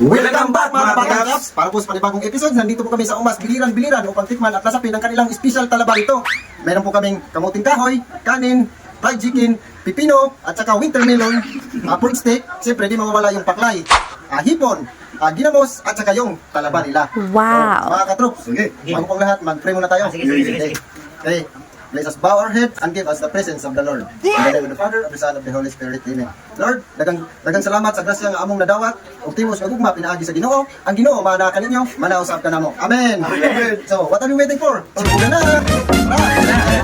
Welcome back mga! Pagaps! Para po sa panibagong episode, nandito po kami sa Umas Biliran-Biliran upang tikman at nasapin ang kanilang special talaba ito. Meron po kaming kamuting kahoy, kanin, fried chicken, pipino, at saka wintermelon, uh, pork steak, siyempre di mawawala yung paklay, ah, hipon, ah, ginamos, at saka yung talaba nila. Wow. So, mga katroops, sige, bago pong lahat, mag-pray muna tayo. Sige, sige, sige, Okay. Okay. Let us bow our head and give us the presence of the Lord. In the name of the Father, of the Son, of the Holy Spirit. Amen. Lord, dagang, dagang salamat sa grasya nga among nadawat. Ug timos nga gugma pinaagi sa Ginoo. Ang Ginoo mana kaninyo, manausap ka namo. Amen. Amen. So, what are we waiting for? Tara na.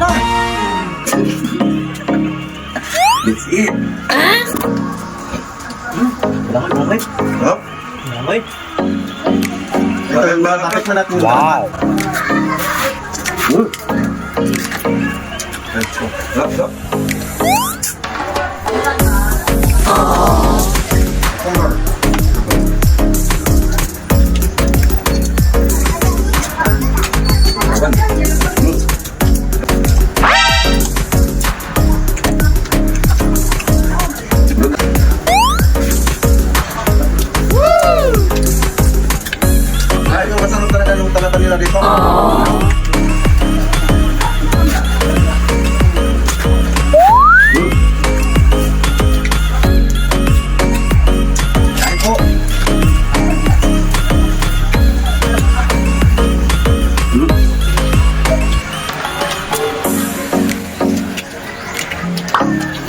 Tara. That's it! Wala ka okay? Yup. Okay. Ito yung mga kapit na natin. Wow! Convert.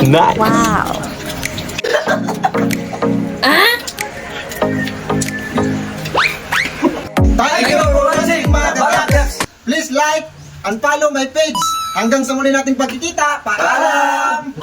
Nice! Wow. Thank you for watching mga kabakers. Please like and follow my page. Hanggang sa muli nating pagkikita. Paalam!